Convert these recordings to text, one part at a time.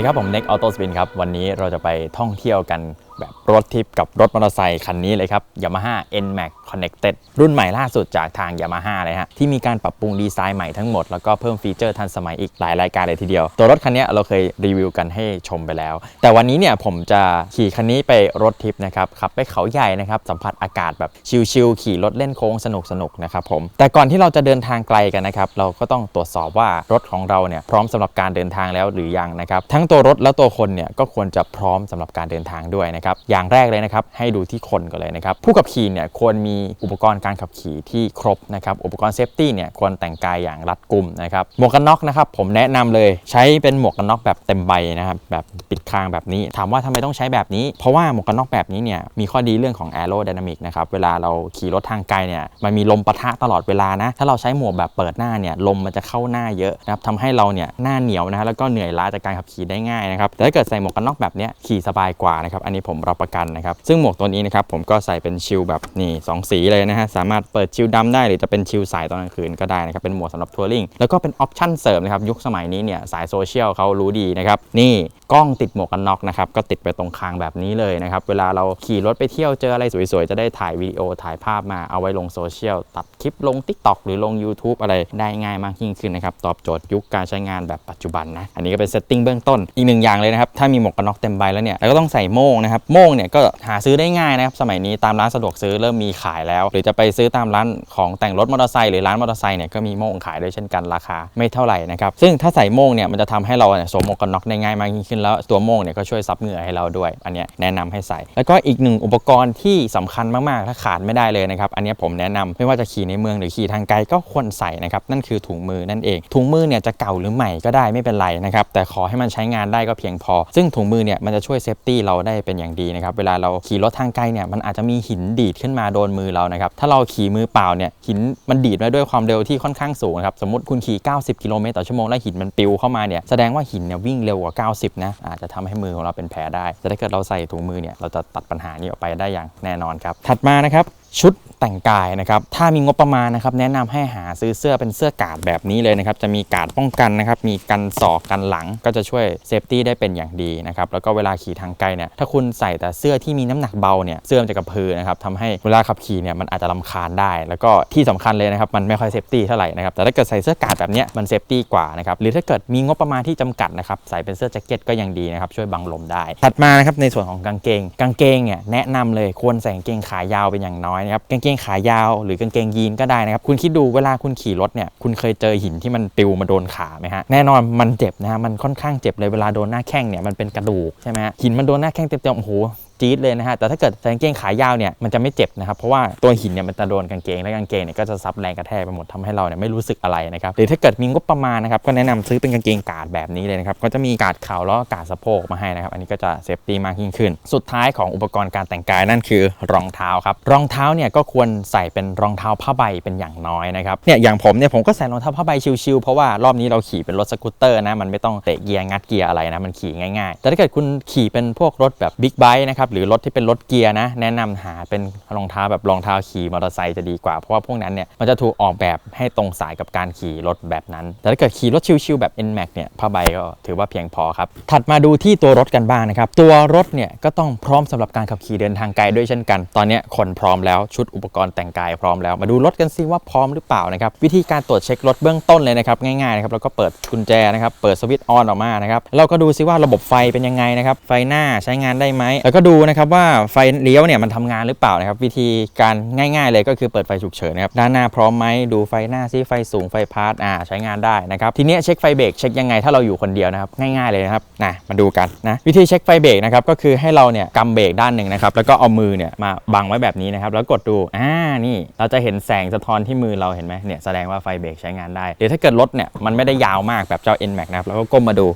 สวัสดีครับ ผมเน็กออโต้สปินครับ วันนี้เราจะไปท่องเที่ยวกัน แบบรถทิปกับรถมอเตอร์ไซค์คันนี้เลยครับ Yamaha NMAX Connected รุ่นใหม่ล่าสุดจากทาง Yamaha เลยฮะ ที่มีการปรับปรุงดีไซน์ใหม่ทั้งหมด แล้วก็เพิ่มฟีเจอร์ทันสมัยอีกหลายรายการเลยทีเดียว ตัวรถคันนี้เราเคยรีวิวกันให้ชมไปแล้ว แต่วันนี้เนี่ยผมจะขี่คันนี้ไปรถทิปนะครับขับไปเขาใหญ่นะครับสัมผัสอากาศแบบชิลๆขี่รถเล่นโค้งสนุกๆนะครับผมแต่ก่อนที่เราจะเดินทางไกลกันนะครับเราก็ต้องตรวจสอบว่ารถของเราเนี่ยพร้อมสำหรับการเดินทางแล้วหรือยังนะครับทั้งตัวรถและตัวคนเนี่ยก็ควรจะพร้อมสำหรับการเดินทางด้วยนะครับอย่างแรกเลยนะครับให้ดูที่คนก่อนเลยนะครับผู้ขับขี่เนี่ยควรมีอุปกรณ์การขับขี่ที่ครบนะครับอุปกรณ์เซฟตี้เนี่ยควรแต่งกายอย่างรัดกุมนะครับหมวกกันน็อกนะครับผมแนะนำเลยใช้เป็นหมวกกันน็อกแบบเต็มใบนะครับแบบปิดคางแบบนี้ ถามว่าทำไมต้องใช้แบบนี้ เพราะว่าหมวกกันน็อกแบบนี้เนี่ยมีข้อดีเรื่องของ aerodynamic นะครับเวลาเราขี่รถทางไกลเนี่ยมันมีลมปะทะตลอดเวลานะถ้าเราใช้หมวกแบบเปิดหน้าเนี่ยลมมันจะเข้าหน้าเยอะนะครับทำให้เราเนี่ยหน้าเหนียวนะฮะแล้วก็เหนื่อยล้าจากการขับขี่ได้ง่ายนะครับแต่ถ้าเกิดใส่หมวกกันน็อกแบบนี้ขี่สบายกว่านะครับอันนี้ผมรับประกันนะครับ ซึ่งหมวกตัวนี้นะครับผมก็ใส่เป็นชิลแบบนี่สองสีเลยนะฮะสามารถเปิดชิลดำได้หรือจะเป็นชิลสายตอนกลางคืนก็ได้นะครับเป็นหมวกสำหรับทัวริงแล้วก็เป็นออปชั่นเสริมนะครับยุคสมัยนี้เนี่ยสายโซเชียลเขารู้ดีนะครับนี่ กล้องติดหมวกกันน็อกนะครับก็ติดไปตรงคางแบบนี้เลยนะครับเวลาเราขี่รถไปเที่ยวเจออะไรสวยๆ จะได้ถ่ายวิดีโอถ่ายภาพมาเอาไว้ลงโซเชียลตัดคลิปลง TikTok หรือลง YouTube อะไรได้ง่ายมากยิ่งขึ้นนะครับตอบโจทย์ยุคการใช้งานแบบปัจจุบันนะอันนี้ก็เป็นเซตติ้งเบื้องต้นอีกหนึ่งอย่างเลยนะครับถ้ามีหมวกกันน็อกเต็มใบแล้วเนี่ยเราก็ต้องใส่โม่งนะครับโม่งเนี่ยก็หาซื้อได้ง่ายนะครับสมัยนี้ตามร้านสะดวกซื้อเริ่มมีขายแล้ว หรือจะไปซื้อตามร้านของแต่งรถมอเตอร์ไซค์หรือร้านมอเตอร์ไซค์เนี่ยก็มีโม่งขายด้วยเช่นกันราคาไม่เท่าไหร่นะครับซึ่งถ้าใส่โม่งเนี่ยมันจะทำให้เราเนี่ยสวมหมวกกันน็อกได้ง่ายมากยิ่งขึ้นแล้วตัวโม่งเนี่ยก็ช่วยซับเหงื่อให้เราด้วย อันนี้แนะนำให้ใส่ แล้วก็อีกหนึ่งอุปกรณ์ที่สำคัญมากๆถ้าขาดไม่ได้เลยนะครับ อันนี้ผมแนะนำไม่ว่าจะขี่ในเมืองหรือขี่ทางไกลก็ควรใส่นะครับนั่นคือถุงมือนั่นเอง ถุงมือเนี่ยจะเก่าหรือใหม่ก็ได้ไม่เป็นไรนะครับแต่ขอให้มันใช้งานได้ก็เพียงพอ ซึ่งถุงมือเนี่ยมันจะช่วยเซฟตี้เราได้เป็นอย่างดีนะครับเวลาเราขี่รถทางไกลเนี่ยมันอาจจะมีหินดีดขึ้นมาโดนมือเรานะครับถ้าเราขี่มือเปล่าเนี่ยหินมันดีดมาด้วยความเร็วที่ค่อนข้างสูงครับสมมติคุณขี่ 90 กิโลเมตรต่อชั่วโมงแล้วหินมันปิวเข้ามาเนี่ยแสดงว่าหินเนี่ยวิ่งเร็วกว่า 90 นะอาจจะทำให้มือของเราเป็นแผลได้แต่ถ้าเกิดเราใส่ถุงมือเนี่ยเราจะตัดปัญหานี้ออกไปได้อย่างแน่นอนครับถัดมานะครับ ชุดแต่งกายนะครับถ้ามีงบประมาณนะครับแนะนำให้หาซื้อเสื้อเป็นเสื้อกาดแบบนี้เลยนะครับจะมีกาดป้องกันนะครับมีกันศอกกันหลังก็จะช่วยเซฟตี้ได้เป็นอย่างดีนะครับแล้วก็เวลาขี่ทางไกลเนี่ยถ้าคุณใส่แต่เสื้อที่มีน้ำหนักเบาเนี่ยเสื้อมันจะกระพือนะครับทำให้เวลาขับขี่เนี่ยมันอาจจะลำคาญได้ แล้วก็ที่สำคัญเลยนะครับมันไม่ค่อยเซฟตี้เท่าไหร่นะครับแต่ถ้าเกิดใส่เสื้อกาดแบบนี้มันเซฟตี้กว่านะครับหรือถ้าเกิดมีงบประมาณที่จำกัดนะครับใส่เป็นเสื้อแจ็คเก็ตก็ยังดีนะครับช่วยบังลมได้ ถัดมานะครับในส่วนของกางเกง กางเกงเนี่ยแนะนำเลยควรใส่กางเกงขายาวเป็นอย่างน้อยนะครับกางเกงขายาวหรือกางเกงยีนก็ได้นะครับ คุณคิดดูเวลาคุณขี่รถเนี่ยคุณเคยเจอหินที่มันปิวมาโดนขาไหมฮะแน่นอนมันเจ็บนะฮะมันค่อนข้างเจ็บเลยเวลาโดนหน้าแข้งเนี่ยมันเป็นกระดูกใช่ไหมฮะหินมันโดนหน้าแข้งเต็มๆโอ้โห จี๊ดเลยนะฮะแต่ถ้าเกิดใส่กางเกงขายาวเนี่ยมันจะไม่เจ็บนะครับเพราะว่าตัวหินเนี่ยมันจะโดนกางเกงและกางเกงเนี่ยก็จะซับแรงกระแทกไปหมดทำให้เราเนี่ยไม่รู้สึกอะไรนะครับหรือถ้าเกิดมีงบประมาณนะครับก็แนะนำซื้อเป็นกางเกงกาดแบบนี้เลยนะครับก็จะมีกาดเข่าแล้วก็กาดสะโพกมาให้นะครับอันนี้ก็จะเซฟตี้มากยิ่งขึ้น สุดท้ายของอุปกรณ์การแต่งกายนั่นคือรองเท้าครับรองเท้าเนี่ยก็ควรใส่เป็นรองเท้าผ้าใบเป็นอย่างน้อยนะครับเนี่ยอย่างผมเนี่ยผมก็ใส่รองเท้าผ้าใบชิลๆเพราะว่ารอบนี้เราขี่เป็นรถสกูตเตอร์นะมันไม่ต้องเตะเกียร์งัดเกียร์อะไรนะมันขี่ง่ายๆ แต่ถ้าเกิดคุณขี่เป็นพวกรถแบบบิ๊กไบค์นะครับหรือรถที่เป็นรถเกียร์นะ แนะนำหาเป็นรองเท้าแบบรองเท้าขี่มอเตอร์ไซค์จะดีกว่า เพราะว่าพวกนั้นเนี่ยมันจะถูกออกแบบให้ตรงสายกับการขี่รถแบบนั้น แต่ถ้าเกิดขี่รถชิลๆแบบ NMAX เนี่ยผ้าใบก็ถือว่าเพียงพอครับ ถัดมาดูที่ตัวรถกันบ้างนะครับ ตัวรถเนี่ยก็ต้องพร้อมสำหรับการขับขี่เดินทางไกลด้วยเช่นกัน ตอนนี้คนพร้อมแล้วชุดอุปกรณ์แต่งกายพร้อมแล้ว มาดูรถกันซิว่าพร้อมหรือเปล่านะครับวิธีการตรวจเช็ครถเบื้องต้นเลยนะครับง่ายๆนะครับแล้วก็เปิดกุญแจนะครับเปิดสวิตช์ออนออกมานะครับเราก็ดูซิว่าระบบไฟเป็นยังไงนะครับไฟหน้าใช้งานได้ไหมแล้วก็ดูนะครับว่าไฟเลี้ยวเนี่ยมันทำงานหรือเปล่านะครับ วิธีการง่าย ๆ เลยก็คือเปิดไฟฉุกเฉินนะครับด้านหน้าพร้อมไหมดูไฟหน้าซิไฟสูงไฟพาร์ตอ่าใช้งานได้นะครับทีนี้เช็คไฟเบรกเช็คยังไงถ้าเราอยู่คนเดียวนะครับง่ายๆเลยนะครับนะมาดูกันนะวิธีเช็คไฟเบรกนะครับก็คือให้เราเนี่ยกำเบรกด้านหนึ่งนะครับแล้วก็เอามือเนี่ยมาบังไว้แบบนี้นะครับแล้วกดดูอ่านี่เราจะเห็นแสงสะท้อนที่มือเราเห็นไหมเนี่ยแสดงว่าไฟเบรกใช้งานได้หรือถ้าเกิดรถเนี่ยมันไม่ได้ยาวมากแบบเจ้า NMAX นะครับเราก็ก้มมาดู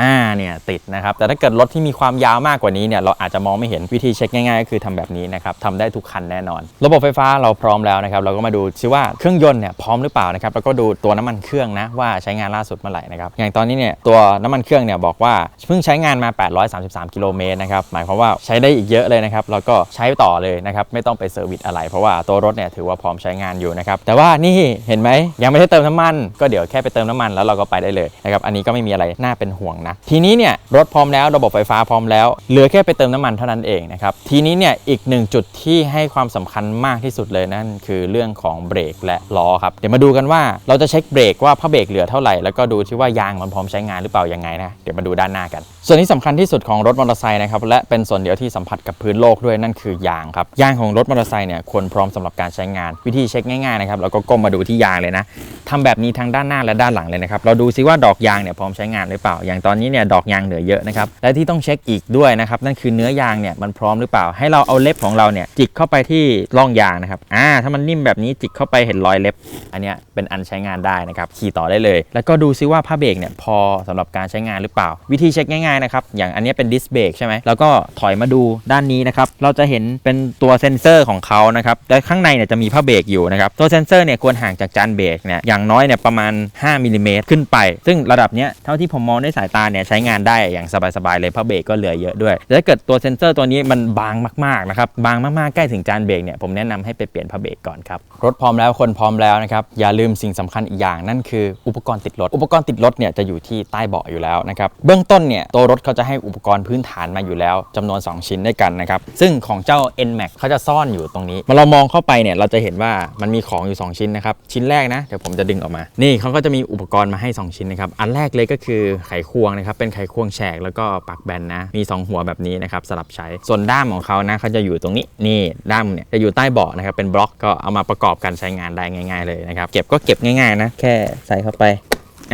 อ่าเนี่ยติดนะครับ แต่ถ้าเกิดรถที่มีความยาวมากกว่านี้เนี่ยเราอาจจะมองไม่เห็นวิธีเช็คง่ายๆ ก็คือทำแบบนี้นะครับทำได้ทุกคันแน่นอน ระบบไฟฟ้าเราพร้อมแล้วนะครับเราก็มาดูซิว่าเครื่องยนต์เนี่ยพร้อมหรือเปล่านะครับแล้วก็ดูตัวน้ำมันเครื่องนะว่าใช้งานล่าสุดเมื่อไหร่นะครับอย่างตอนนี้เนี่ยตัวน้ำมันเครื่องเนี่ยบอกว่าเพิ่งใช้งานมา 833 กิโลเมตรนะครับหมายความว่าใช้ได้อีกเยอะเลยนะครับแล้วก็ใช้ต่อเลยนะครับไม่ต้องไปเซอร์วิสอะไร เพราะว่าตัวรถเนี่ยถือว่าพร้อมใช้งานอยู่นะครับแต่ว่านี่เห็นไหมยังไม่ได้เติมน้ำมัน ก็เดี๋ยวแค่ไปเติมน้ำมันแล้วเราก็ไปได้เลยนะครับอันนี้ก็ไม่มีอะไรน่าเป็นห่วงนะทีนี้เนี่ยรถพร้อมแล้วระบบไฟฟ้าพร้อมแล้ว เหลือแค่ไปเติมน้ำมันเท่านั้นเองนะครับทีนี้เนี่ยอีกหนึ่งจุดที่ให้ความสำคัญมากที่สุดเลยนั่นคือเรื่องของเบรกและล้อครับเดี๋ยวมาดูกันว่าเราจะเช็คเบรกว่าผ้าเบรกเหลือเท่าไหร่แล้วก็ดูที่ว่ายางมันพร้อมใช้งานหรือเปล่ายังไงนะเดี๋ยวมาดูด้านหน้ากัน ส่วนที่สำคัญที่สุดของรถมอเตอร์ไซค์นะครับและเป็นส่วนเดียวที่สัมผัสกับพื้นโลกด้วยนั่นคือยางครับยางของรถมอเตอร์ไซค์เนี่ยควรพร้อมสำหรับการใช้งาน วิธีเช็คง่ายๆนะครับแล้วก็ก้มมาดูที่ยางเลยนะทำแบบนี้ทั้งด้านหน้าและด้านหลังเลยนะครับเราดูซิว่าดอกยางเนี่ยพร้อมใช้งานหรือเปล่าอย่างตอนนี้เนี่ยดอกยางเหลือเยอะนะครับและที่ต้องเช็คอีกด้วยนะครับนั่นคือเนื้อยางเนี่ยมันพร้อมหรือเปล่า ให้เราเอาเล็บของเราเนี่ยจิกเข้าไปที่ร่องยางนะครับอ่าถ้ามันนิ่มแบบนี้จิกเข้าไปเห็นรอยเล็บ อันเนี้ยเป็นอันใช้งานได้นะครับขี่ต่อได้เลย แล้วก็ดูซิว่าผ้าเบรกเนี่ยพอสำหรับการใช้งานหรือเปล่า วิธีเช็คง่ายๆนะครับอย่างอันนี้เป็นดิสเบรกใช่ไหมแล้วก็ถอยมาดูด้านนี้นะครับเราจะเห็นเป็นตัวเซ็นเซอร์ของเขานะครับและข้างในเนี่ยจะมีผ้าเบรกอยู่นะครับตัวเซ็นเซอร์เนี่ยควรห่างจากจานเบรกเนี่ยอย่างน้อยเนี่ยประมาณ5มิลลิเมตรขึ้นไป ซึ่งระดับเนี้ยเท่าที่ผมมองด้วยสายตาเนี่ยใช้งานได้อย่างสบายๆเลยผ้าะเบรกก็เหลือเยอะด้วยแต่ถ้าเกิดตัวเซนเซอร์ตัวนี้มันบางมากๆนะครับบางมากๆใกล้ถึงจานเบรกเนี่ยผมแนะนำให้ไปเปลี่ยนผ้าเบรกก่อนครับรถพร้อมแล้วคนพร้อมแล้วนะครับอย่าลืมสิ่งสำคัญอีกอย่างนั่นคืออุปกรณ์ติดรถอุปกรณ์ติดรถเนี่ยจะอยู่ที่ใต้เบาะอยู่แล้วนะครับเบื้องต้นเนี่ยตัวรถเขาจะให้อุปกรณ์พื้นฐานมาอยู่แล้วจำนวน 2 ชิ้นด้วยกันนะครับซึ่งของเจ้า NMAX เขาจะซ่อนอยู่ตรงนี้มื่อเรามองเข้าไปเนี่ยเราจะเห็นว่ามันมีของอยู่ 2 ชิ้นนะครับชิ้นแรกนะเดี๋ยวผมจะดึงออกมา นี่เขาก็จะมีอุปกรณ์มาให้ 2 ชิ้นนะครับอันแรกเลยก็คือไขควงนะครับเป็นไขควงแฉกแล้วก็ปักแบนนะมี 2 หัวแบบนี้นะครับสลับใช้ส่วนด้ามของเขานะเขาจะอยู่ตรงนี้นี่ด้ามเนี่ยจะอยู่ใต้เบาะนะครับเป็นบล็อกก็เอามาประกอบกันใช้งานได้ง่าย ๆ เลยนะครับเก็บก็เก็บง่ายๆนะแค่ใส่เข้าไป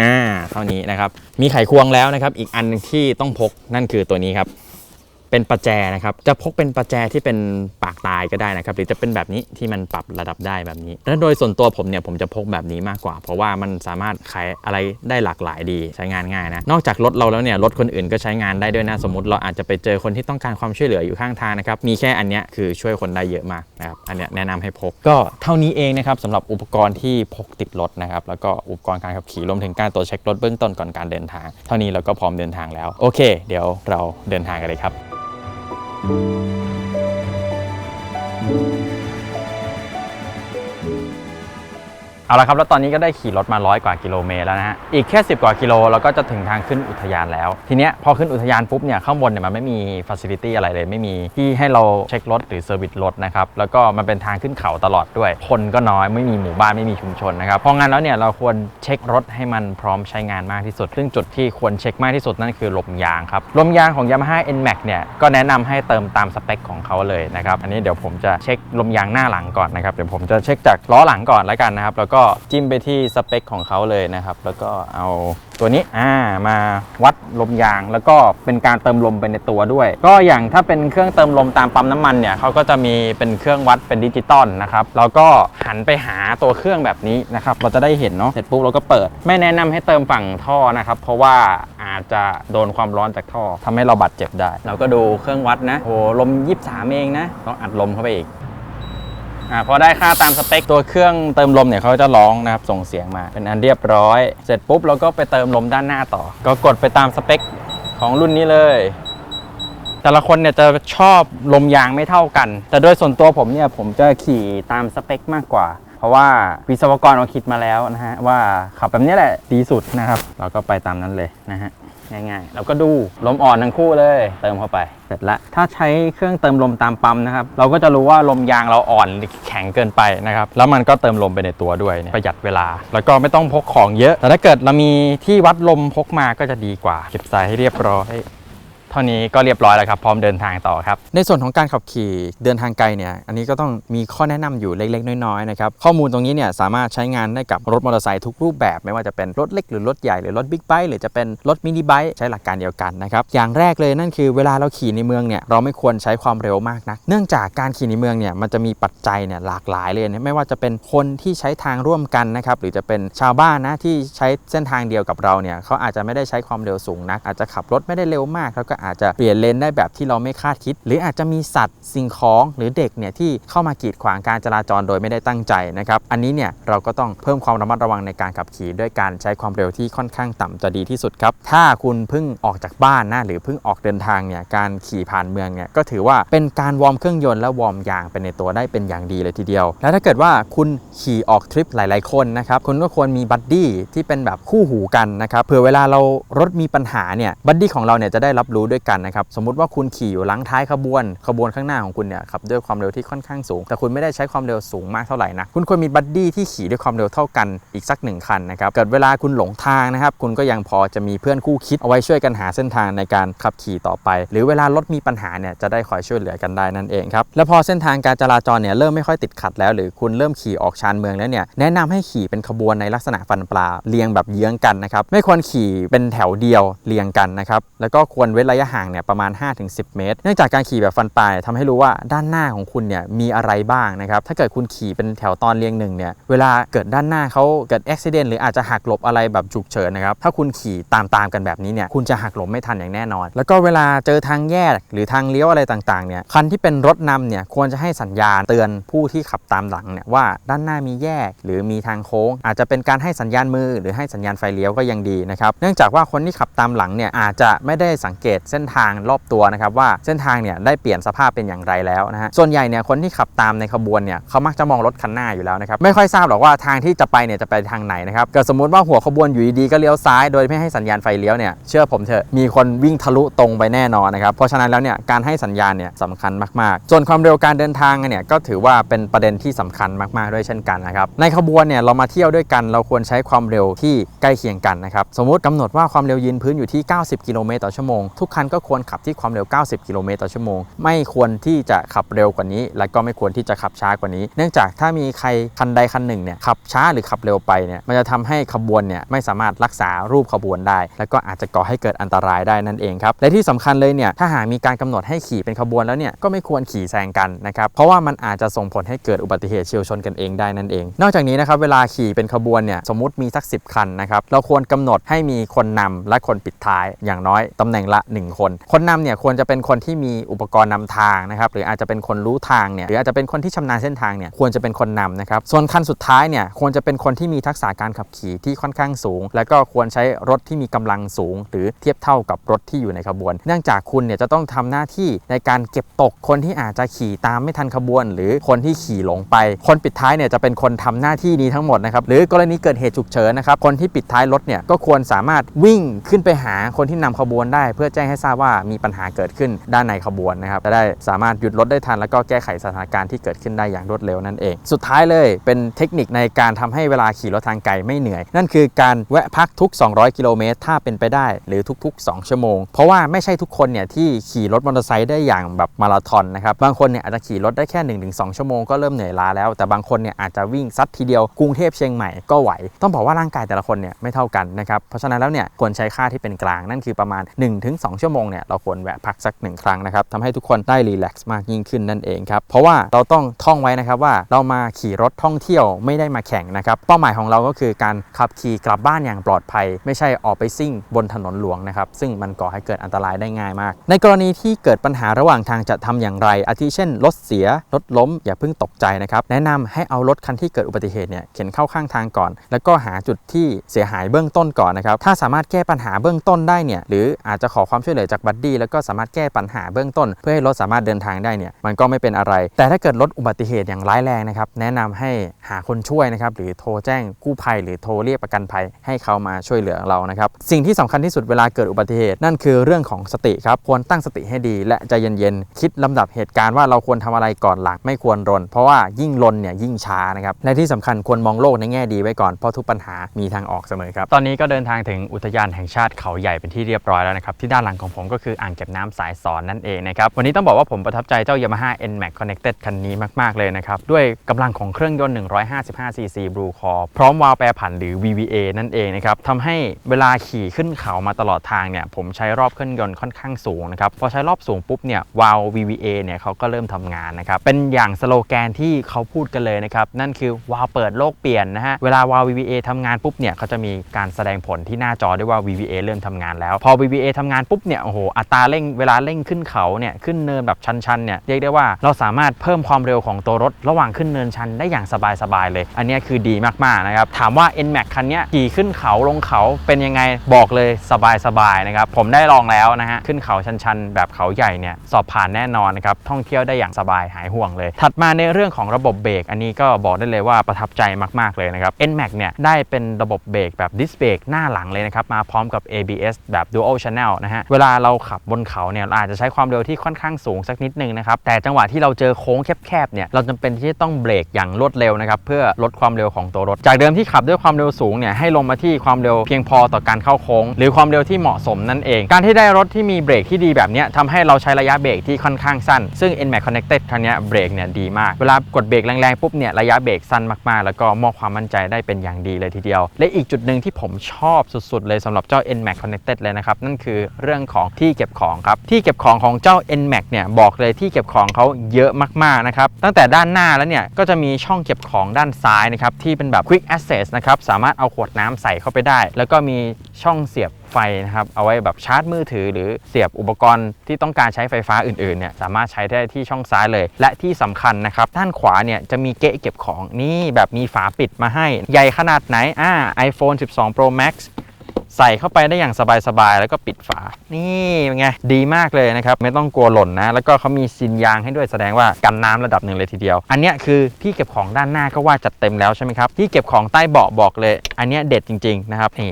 อ่าเท่านี้นะครับมีไขควงแล้วนะครับอีกอันที่ต้องพกนั่นคือตัวนี้ครับ เป็นประแจนะครับ จะพกเป็นประแจที่เป็นปากตายก็ได้นะครับ หรือจะเป็นแบบนี้ที่มันปรับระดับได้แบบนี้ และโดยส่วนตัวผมเนี่ยผมจะพกแบบนี้มากกว่า เพราะว่ามันสามารถขายอะไรได้หลากหลายดีใช้งานง่ายนะ นอกจากรถเราแล้วเนี่ยรถคนอื่นก็ใช้งานได้ด้วยนะ สมมติเราอาจจะไปเจอคนที่ต้องการความช่วยเหลืออยู่ข้างทางนะครับ มีแค่อันเนี้ยคือช่วยคนได้เยอะมากนะครับ อันเนี้ยแนะนำให้พก ก็เท่านี้เองนะครับสำหรับอุปกรณ์ที่พกติดรถนะครับ แล้วก็อุปกรณ์การขับขี่รวมถึงการตรวจเช็ครถเบื้องต้นก่อนการเดินทาง เท่านี้เราก็พร้อมเดินทางแล้ว โอเค เดี๋ยวเราเดินทางกันเลยครับ thank you. เอาละครับแล้วตอนนี้ก็ได้ขี่รถมาร้อยกว่ากิโลเมตรแล้วนะฮะอีกแค่ 10 กว่ากิโลเราก็จะถึงทางขึ้นอุทยานแล้ว ทีเนี้ยพอขึ้นอุทยานปุ๊บเนี่ยข้างบนเนี่ยมันไม่มีฟัซิลิตี้อะไรเลย ไม่มีที่ให้เราเช็ครถหรือเซอร์วิสรถนะครับแล้วก็มันเป็นทางขึ้นเขาตลอดด้วย คนก็น้อยไม่มีหมู่บ้านไม่มีชุมชนนะครับเพราะงั้นแล้วเนี่ยเราควรเช็ครถให้มันพร้อมใช้งานมากที่สุด ซึ่งจุดที่ควรเช็คมากที่สุดนั่นคือลมยางครับลมยางของ Yamaha NMAX เนี่ยก็แนะนำให้เติมตามสเปคของเขาเลยนะครับอันนี้เดี๋ยวผมจะเช็คลมยางหน้าหลังก่อนนะครับเดี๋ยวผมจะเช็คจากล้อหลังก่อนแล้วกันนะครับแล้วก็จิ้มไปที่สเปคของเขาเลยนะครับ แล้วก็เอาตัวนี้อ่ามาวัดลมยาง แล้วก็เป็นการเติมลมไปในตัวด้วย ก็อย่างถ้าเป็นเครื่องเติมลมตามปั๊มน้ำมันเนี่ยเขาก็จะมีเป็นเครื่องวัดเป็นดิจิตอลนะครับแล้วก็หันไปหาตัวเครื่องแบบนี้นะครับเราจะได้เห็นเนาะเสร็จปุ๊บเราก็เปิด ไม่แนะนำให้เติมฝั่งท่อนะครับเพราะว่าอาจจะโดนความร้อนจากท่อทำให้เราบาดเจ็บได้ เราก็ดูเครื่องวัดนะโหลม 23 เองนะต้องอัดลมเข้าไปอีก อ่าพอได้ค่าตามสเปคตัวเครื่องเติมลมเนี่ยเขาจะร้องนะครับส่งเสียงมา เป็นอันเรียบร้อย เสร็จปุ๊บเราก็ไปเติมลมด้านหน้าต่อ ก็กดไปตามสเปคของรุ่นนี้เลย แต่ละคนเนี่ยจะชอบลมยางไม่เท่ากัน แต่โดยส่วนตัวผมเนี่ยผมจะขี่ตามสเปคมากกว่า เพราะว่าวิศวกรเขาคิดมาแล้วนะฮะว่าขับแบบนี้แหละดีสุดนะครับ เราก็ไปตามนั้นเลยนะฮะ ง่ายๆ เราก็ดูลมอ่อนทั้งคู่เลย เติมเข้าไป เสร็จละถ้าใช้เครื่องเติมลมตามปั๊มนะครับ เราก็จะรู้ว่าลมยางเราอ่อนแข็งเกินไปนะครับ แล้วมันก็เติมลมไปในตัวด้วยประหยัดเวลา แล้วก็ไม่ต้องพกของเยอะ แต่ถ้าเกิดเรามีที่วัดลมพกมาก็จะดีกว่า เก็บสายให้เรียบร้อย ท่านี้ก็เรียบร้อยแล้วครับ พร้อมเดินทางต่อครับ ในส่วนของการขับขี่เดินทางไกลเนี่ย อันนี้ก็ต้องมีข้อแนะนำอยู่เล็กๆ น้อยๆนะครับ ข้อมูลตรงนี้เนี่ยสามารถใช้งานได้กับรถมอเตอร์ไซค์ทุกรูปแบบ ไม่ว่าจะเป็นรถเล็กหรือรถใหญ่หรือรถบิ๊กไบค์หรือจะเป็นรถมินิไบค์ใช้หลักการเดียวกันนะครับ อย่างแรกเลยนั่นคือเวลาเราขี่ในเมืองเนี่ยเราไม่ควรใช้ความเร็วมากนะเนื่องจากการขี่ในเมืองเนี่ยมันจะมีปัจจัยเนี่ยหลากหลายเลยนะไม่ว่าจะเป็นคนที่ใช้ทางร่วมกันนะครับหรือจะเป็นชาวบ้านนะที่ใช้เส้นทางเดียวกับเราเนี่ยเขาอาจจะไม่ได้ใช้ความเร็วสูงนักอาจจะขับรถไม่ได้เร็วมากแล้วก็อาจจะเปลี่ยนเลนได้แบบที่เราไม่คาดคิด หรืออาจจะมีสัตว์สิ่งของหรือเด็กเนี่ยที่เข้ามากีดขวางการจราจรโดยไม่ได้ตั้งใจนะครับอันนี้เนี่ยเราก็ต้องเพิ่มความระมัดระวังในการขับขี่ด้วยการใช้ความเร็วที่ค่อนข้างต่ำจะดีที่สุดครับถ้าคุณเพิ่งออกจากบ้านนะหรือเพิ่งออกเดินทางเนี่ยการขี่ผ่านเมืองเนี่ยก็ถือว่าเป็นการวอร์มเครื่องยนต์และวอร์มยางไปในตัวได้เป็นอย่างดีเลยทีเดียว แล้วถ้าเกิดว่าคุณขี่ออกทริปหลาย ๆ คนนะครับคุณก็ควรมีบัดดี้ที่เป็นแบบคู่หูกันนะครับเผื่อเวลาเรารถมีปัญหาเนี่ยบัดดี้ของเราเนี่ยจะได้รับรู้ด้วยกันนะครับสมมติว่าคุณขี่อยู่หลังท้ายขบวน ขบวนข้างหน้าของคุณเนี่ยขับด้วยความเร็วที่ค่อนข้างสูง แต่คุณไม่ได้ใช้ความเร็วสูงมากเท่าไหร่นะคุณควรมีบัดดี้ที่ขี่ด้วยความเร็วเท่ากันอีกสักหนึ่งคันนะครับเกิดเวลาคุณหลงทางนะครับคุณก็ยังพอจะมีเพื่อนคู่คิดเอาไว้ช่วยกันหาเส้นทางในการขับขี่ต่อไป หรือเวลารถมีปัญหาเนี่ยจะได้คอยช่วยเหลือกันได้นั่นเองครับแล้วพอเส้นทางการจราจรเนี่ยเริ่มไม่ค่อยติดขัดแล้ว หรือคุณเริ่มขี่ออกชานเมืองแล้วเนี่ยแนะนำให้ขี่เป็นขบวนในลักษณะฟันปลาเรียงแบบเยื้องกันนะครับไม่ควรขี่เป็นแถวเดียวเรียงกันนะครับแล้วก็ควรเว้นระยะห่างเนี่ยประมาณ 5-10 เมตร เนื่องจากการขี่แบบฟันปลายทำให้รู้ว่าด้านหน้าของคุณเนี่ยมีอะไรบ้างนะครับ ถ้าเกิดคุณขี่เป็นแถวตอนเรียงหนึ่งเนี่ย เวลาเกิดด้านหน้าเขาเกิดอุบิเหตุหรืออาจจะหักหลบอะไรแบบฉุกเฉินนะครับ ถ้าคุณขี่ตามๆกันแบบนี้เนี่ยคุณจะหักหลบไม่ทันอย่างแน่นอน แล้วก็เวลาเจอทางแยกหรือทางเลี้ยวอะไรต่างๆเนี่ยคันที่เป็นรถนำเนี่ยควรจะให้สัญญาณเตือนผู้ที่ขับตามหลังเนี่ยว่าด้านหน้ามีแยกหรือมีทางโค้ง อาจจะเป็นการให้สัญญาณมือ หรือให้สัญญาณไฟเลี้ยวก็ยังดีนะครับ เนื่องจากว่าคนที่ขับตามหลังเนี่ยอาจจะไม่ได้สังเกตเส้นทางรอบตัวนะครับว่าเส้นทางเนี่ยได้เปลี่ยนสภาพเป็นอย่างไรแล้วนะฮะส่วนใหญ่เนี่ยคนที่ขับตามในขบวนเนี่ยเขามักจะมองรถคันหน้าอยู่แล้วนะครับไม่ค่อยทราบหรอกว่าทางที่จะไปเนี่ยจะไปทางไหนนะครับเกิดสมมุติว่าหัวขบวนอยู่ดีๆก็เลี้ยวซ้าย โดยไม่ให้สัญญาณไฟเลี้ยวเนี่ยเชื่อผมเถอะมีคนวิ่งทะลุตรงไปแน่นอนนะครับเพราะฉะนั้นแล้วเนี่ยการให้สัญญาณเนี่ยสำคัญมากๆ ส่วนความเร็วการเดินทางเนี่ยก็ถือว่าเป็นประเด็นที่สำคัญมากๆด้วยเช่นกันนะครับในขบวนเนี่ยเรามาเที่ยวด้วยกันเราควรใช้ความเร็วที่ใกล้เคียงกันนะครับสมมติกำหนดว่าความเร็วยืนพื้นอยู่ที่ 90 กิโลเมตรต่อชั่วโมงทุกคันก็ควรขับที่ความเร็ว 90 กิโลเมตรต่อชั่วโมง ไม่ควรที่จะขับเร็วกว่านี้ และก็ไม่ควรที่จะขับช้ากว่านี้ เนื่องจากถ้ามีใครคันใดคันหนึ่งเนี่ยขับช้าหรือขับเร็วไปเนี่ยมันจะทำให้ขบวนเนี่ยไม่สามารถรักษารูปขบวนได้ และก็อาจจะก่อให้เกิดอันตรายได้นั่นเองครับและที่สำคัญเลยเนี่ยถ้าหากมีการกำหนดให้ขี่เป็นขบวนแล้วเนี่ยก็ไม่ควรขี่แซงกันนะครับเพราะว่ามันอาจจะส่งผลให้เกิดอุบัติเหตุเฉียวชนกันเองได้นั่นเอง นอกจากนี้นะครับเวลาขี่เป็นขบวนเนี่ยสมมติมีสัก 10 คันนะครับเราควรกำหนดให้มีคนนำและคนปิดท้ายอย่างน้อยตำแหน่งละ1คน คนนำเนี่ยควรจะเป็นคนที่มีอุปกรณ์นำทางนะครับหรืออาจจะเป็นคนรู้ทางเนี่ยหรืออาจจะเป็นคนที่ชำนาญเส้นทางเนี่ยควรจะเป็นคนนำนะครับส่วนคันสุดท้ายเนี่ยควรจะเป็นคนที่มีทักษะการขับขี่ที่ค่อนข้างสูง และก็ควรใช้รถที่มีกำลังสูง หรือเทียบเท่ากับรถที่อยู่ในขบวน เนื่องจากคุณเนี่ยจะต้องทำหน้าที่ในการเก็บตกคนที่อาจจะขี่ตามไม่ทันขบวน หรือคนที่ขี่หลงไป คนปิดท้ายเนี่ยจะเป็นคนทำหน้าที่นี้ทั้งหมดนะครับหรือกรณีเกิดเหตุฉุกเฉินนะครับคนที่ปิดท้ายรถเนี่ยก็ควรสามารถวิ่งขึ้นไปหาคนที่นำขบวนได้ เพื่อแจ้งให้ทราบว่ามีปัญหาเกิดขึ้นด้านในขบวนนะครับจะได้สามารถหยุดรถได้ทัน แล้วก็แก้ไขสถานการณ์ที่เกิดขึ้นได้อย่างรวดเร็วนั่นเอง สุดท้ายเลยเป็นเทคนิคในการทำให้เวลาขี่รถทางไกลไม่เหนื่อย นั่นคือการแวะพักทุก 200 กิโลเมตรถ้าเป็นไปได้หรือทุก ๆ 2 ชั่วโมง เพราะว่าไม่ใช่ทุกคนเนี่ยที่ขี่รถมอเตอร์ไซค์ได้อย่างแบบมาราธอนนะครับบางคนเนี่ยอาจจะขี่รถได้แค่ 1-2 ชั่วโมงก็เริ่มเหนื่อยล้าแล้ว แต่บางคนเนี่ยอาจจะวิ่งซัดทีเดียวกรุงเทพเชียงใหม่ก็ไหว ต้องบอกว่าร่างกายแต่ละคนเนี่ยไม่เท่ากันนะครับเพราะฉะนั้นแล้วเนี่ยควรใช้ค่าที่เป็นกลางนั่นคือประมาณ 1-2 ชั่วโมงเนี่ยเราควรแวะพักสักหนึ่งครั้งนะครับทำให้ทุกคนได้รีแลกซ์มากยิ่งขึ้นนั่นเองครับเพราะว่าเราต้องท่องไว้นะครับว่าเรามาขี่รถท่องเที่ยวไม่ได้มาแข่งนะครับเป้าหมายของเราก็คือการขับขี่กลับบ้านอย่างปลอดภัย ไม่ใช่ออกไปซิ่งบนถนนหลวงนะครับซึ่งมันก่อให้เกิดอันตรายได้ง่ายมาก ในกรณีที่เกิดปัญหาระหว่างทางจะทำอย่างไร อาทิเช่นรถเสียรถล้ม อย่าเพิ่งตกใจนะครับแนะนำให้เอารถคันที่เกิดอุบัติเหตุเนี่ยเข็นเข้าข้างทางก่อน แล้วก็หาจุดที่เสียหายเบื้องต้นก่อนนะครับถ้าสามารถแก้ปัญหาเบื้องต้นได้เนี่ยหรืออาจจะขอความช่วยเหลือจากบัดดี้แล้วก็สามารถแก้ปัญหาเบื้องต้น เพื่อให้รถสามารถเดินทางได้เนี่ยมันก็ไม่เป็นอะไร แต่ถ้าเกิดรถอุบัติเหตุอย่างร้ายแรงนะครับแนะนำให้หาคนช่วยนะครับหรือโทรแจ้งกู้ภัย หรือโทรเรียกประกันภัยให้เขามาช่วยเหลือเรานะครับสิ่งที่สำคัญที่สุดเวลาเกิดอุบัติเหตุ นั่นคือเรื่องของสติครับควรตั้งสติให้ดี และใจเย็นๆคิดลำดับเหตุการณ์ว่าเราควรทำอะไรก่อนหลังไม่ควรรน เพราะว่ายิ่งรนเนี่ยยิ่งช้านะครับและที่สำคัญควรมองโลกในแง่ดีไว้ก่อนเพราะทุกปัญหามีทางออกเสมอครับตอนนี้ก็เดินทางถึงอุทยานแห่งชาติเขาใหญ่เป็นที่เรียบร้อยแล้วนะครับที่ด้านหลังของผมก็คืออ่างเก็บน้ำสายสอนนั่นเองนะครับ วันนี้ต้องบอกว่าผมประทับใจเจ้า Yamaha NMAX Connected คันนี้มาก ๆ เลยนะครับ ด้วยกำลังของเครื่องยนต์ 155 cc Blue Core พร้อมวาล์วแปรผันหรือ VVA นั่นเองนะครับทำให้เวลาขี่ขึ้นเขามาตลอดทางเนี่ยผมใช้รอบเครื่องยนต์ค่อนข้างสูงนะครับพอใช้รอบสูงปุ๊บเนี่ยวาล์ว VVA เนี่ยเขาก็เริ่มทำงานนะครับเป็นอย่างสโลแกนที่เขาพูดกันเลยนะครับนั่นคือวาล์วเปิดโลกเปลี่ยนนะฮะเวลาวาล์ว VVA ทำงานปุ๊บเนี่ยเขาจะมีการแสดงผลที่หน้าจอด้วยว่า VVA เริ่มทำงานแล้วพอ VVA ทำงานปุ๊บเนี่ยเนี่ยโอ้โหอัตราเร่งเวลาเร่งขึ้นเขาเนี่ยขึ้นเนินแบบชันๆเนี่ยเรียกได้ว่าเราสามารถเพิ่มความเร็วของตัวรถ ระหว่างขึ้นเนินชันได้อย่างสบายๆเลย อันนี้คือดีมากๆนะครับถามว่า NMAX คันนี้ขี่ขึ้นเขาลงเขาเป็นยังไงบอกเลยสบายๆนะครับผมได้ลองแล้วนะฮะขึ้นเขาชันๆ แบบเขาใหญ่เนี่ยสอบผ่านแน่นอนนะครับท่องเที่ยวได้อย่างสบายหายห่วงเลย ถัดมาในเรื่องของระบบเบรกอันนี้ก็บอกได้เลยว่าประทับใจมากๆเลยนะครับ NMAX เนี่ยได้เป็นระบบเบรกแบบดิสเบรกหน้าหลังเลยนะครับมาพร้อมกับ ABS แบบ Dual Channel นะฮะเวเวลาเราขับบนเขาเนี่ยเราอาจจะใช้ความเร็วที่ค่อนข้างสูงสักนิดนึงนะครับแต่จังหวะที่เราเจอโค้งแคบๆเนี่ยเราจำเป็นที่จะต้องเบรกอย่างรวดเร็วนะครับเพื่อลดความเร็วของตัวรถ จากเดิมที่ขับด้วยความเร็วสูงเนี่ยให้ลงมาที่ความเร็วเพียงพอต่อการเข้าโค้ง หรือความเร็วที่เหมาะสมนั่นเอง การที่ได้รถที่มีเบรกที่ดีแบบนี้ทำให้เราใช้ระยะเบรกที่ค่อนข้างสั้น ซึ่ง NMAX Connected คันนี้เบรกเนี่ยดีมาก เวลากดเบรกแรงๆปุ๊บเนี่ยระยะเบรกสั้นมากๆ แล้วก็มอบความมั่นใจได้เป็นอย่างดีเลยทีเดียว และอีกจุดหนึ่งที่ผมชอบสุดๆ เลยสำหรับเจ้า NMAX Connected เลยนะครับนั่นคือเรื่องของที่เก็บของครับที่เก็บของของเจ้า NMAX เนี่ยบอกเลยที่เก็บของเขาเยอะมากๆนะครับตั้งแต่ด้านหน้าแล้วเนี่ยก็จะมีช่องเก็บของด้านซ้ายนะครับที่เป็นแบบ Quick Access นะครับสามารถเอาขวดน้ำใส่เข้าไปได้ แล้วก็มีช่องเสียบไฟนะครับเอาไว้แบบชาร์จมือถือ หรือเสียบอุปกรณ์ที่ต้องการใช้ไฟฟ้าอื่นๆเนี่ยสามารถใช้ได้ที่ช่องซ้ายเลย และที่สำคัญนะครับด้านขวาเนี่ยจะมีเก๊ะเก็บของนี่แบบมีฝาปิดมาให้ใหญ่ขนาดไหนอ่า iPhone 12 Pro Max ใส่เข้าไปได้อย่างสบายๆ แล้วก็ปิดฝา นี่เป็นไง ดีมากเลยนะครับ ไม่ต้องกลัวหล่นนะ แล้วก็เขามีซินยางให้ด้วยแสดงว่ากันน้ำระดับหนึ่งเลยทีเดียว อันนี้คือที่เก็บของด้านหน้าก็ว่าจัดเต็มแล้วใช่ไหมครับ ที่เก็บของใต้เบาะบอกเลย อันนี้เด็ดจริงๆนะครับนี่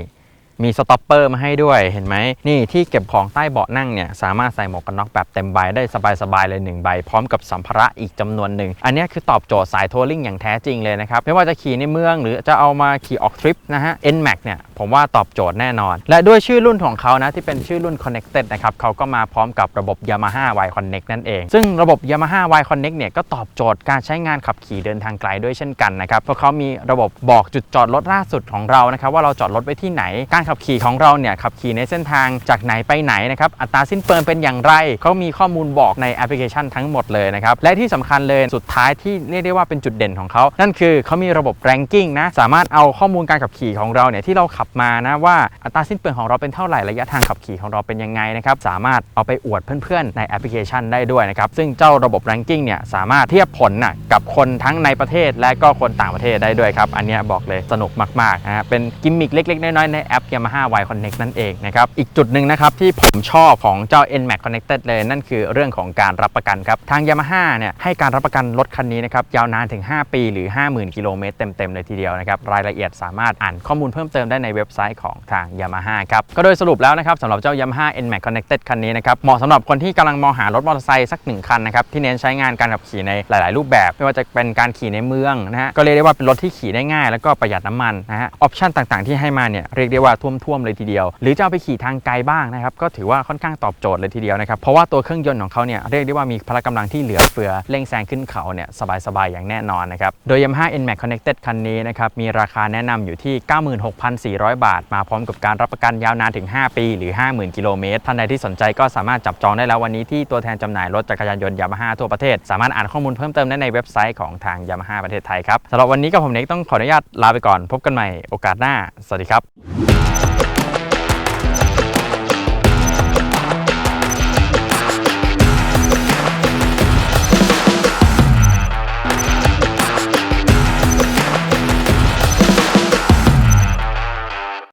มีสต็อปเปอร์มาให้ด้วยเห็นไหมนี่ที่เก็บของใต้เบาะนั่งเนี่ยสามารถใส่หมวกกันน็อกแบบเต็มใบได้สบายๆเลย 1 ใบ พร้อมกับสัมภาระอีกจำนวนหนึ่ง อันนี้คือตอบโจทย์สายทัวริงอย่างแท้จริงเลยนะครับ ไม่ว่าจะขี่ในเมืองหรือจะเอามาขี่ออกทริปนะฮะ NMAX เนี่ยผมว่าตอบโจทย์แน่นอน และด้วยชื่อรุ่นของเขานะที่เป็นชื่อรุ่น Connected นะครับเขาก็มาพร้อมกับระบบ Yamaha Y Connect นั่นเอง ซึ่งระบบ Yamaha Y Connect เนี่ยก็ตอบโจทย์การใช้งานขับขี่เดินทางไกลด้วยเช่นกันนะครับเพราะเขามีระบบบอกจุดจอดรถล่าสุดของเรานะครับว่าเราจอดรถไว้ที่ไหนการขับขี่ของเราเนี่ยขับขี่ในเส้นทางจากไหนไปไหนนะครับอัตราสิ้นเปลืองเป็นอย่างไรเขามีข้อมูลบอกในแอปพลิเคชันทั้งหมดเลยนะครับและที่สำคัญเลยสุดท้ายที่เรียกได้ว่าเป็นจุดเด่นของเขานั่นคือเขามีระบบ ranking นะสามารถเอาข้อมูลการขับขี่ของเราเนี่ยที่เราขับมานะว่าอัตราสิ้นเปลืองของเราเป็นเท่าไหร่ระยะทางขับขี่ของเราเป็นยังไงนะครับสามารถเอาไปอวดเพื่อนๆในแอปพลิเคชันได้ด้วยนะครับซึ่งเจ้าระบบ ranking เนี่ยสามารถเทียบผลน่ะกับคนทั้งในประเทศและก็คนต่างประเทศได้ด้วยครับอันนี้บอกเลยสนุกมากๆนะฮะเป็นกิมมิคเล็กๆน้อยๆในแอป Yamaha Y Connect นั่นเองนะครับ อีกจุดหนึ่งนะครับที่ผมชอบของเจ้า NMAX Connected เลย นั่นคือเรื่องของการรับประกันครับ ทาง Yamaha เนี่ยให้การรับประกันรถคันนี้นะครับยาวนานถึง 5 ปีหรือ 50,000 กิโลเมตรเต็ม ๆ เลยทีเดียวนะครับ รายละเอียดสามารถอ่านข้อมูลเพิ่มเติมได้ในเว็บไซต์ของทาง Yamaha ครับ ก็โดยสรุปแล้วนะครับสำหรับเจ้า Yamaha NMAX Connected คันนี้นะครับเหมาะสำหรับคนที่กำลังมองหารถมอเตอร์ไซค์สักหนึ่งคันนะครับที่เน้นใช้งานการขับขี่ในหลาย ๆ รูปแบบ ไม่ว่าจะเป็นการขี่ในเมืองนะฮะก็เรียกได้ว่าเป็นรถที่ขี่ได้ง่าย แล้วก็ประหยัดน้ำมันนะฮะออปชันต่าง ๆ ที่ให้มาเนี่ยเรียกได้ว่าท่วมๆเลยทีเดียว หรือจะเอาไปขี่ทางไกลบ้างนะครับก็ถือว่าค่อนข้างตอบโจทย์เลยทีเดียวนะครับเพราะว่าตัวเครื่องยนต์ของเขาเนี่ยเรียกได้ว่ามีพละกำลังที่เหลือเฟือเร่งแซงขึ้นเขาเนี่ยสบายๆอย่างแน่นอนนะครับโดย Yamaha NMAX Connected คันนี้นะครับมีราคาแนะนำอยู่ที่ 96,400 บาท มาพร้อมกับการรับประกันยาวนานถึง 5 ปีหรือ 50,000กิโลเมตรท่านใดที่สนใจก็สามารถจับจองได้แล้ววันนี้ที่ตัวแทนจำหน่ายรถจักรยานยนต์ Yamaha ทั่วประเทศ สามารถอ่านข้อมูลเพิ่มเติมได้ในเว็บไซต์ของทาง Yamaha ประเทศไทยครับสำหรับวันนี้ก็ผมเน็กต้องขออนุญาตลาไปก่อน พบกันใหม่โอกาสหน้า สวัสดีครับ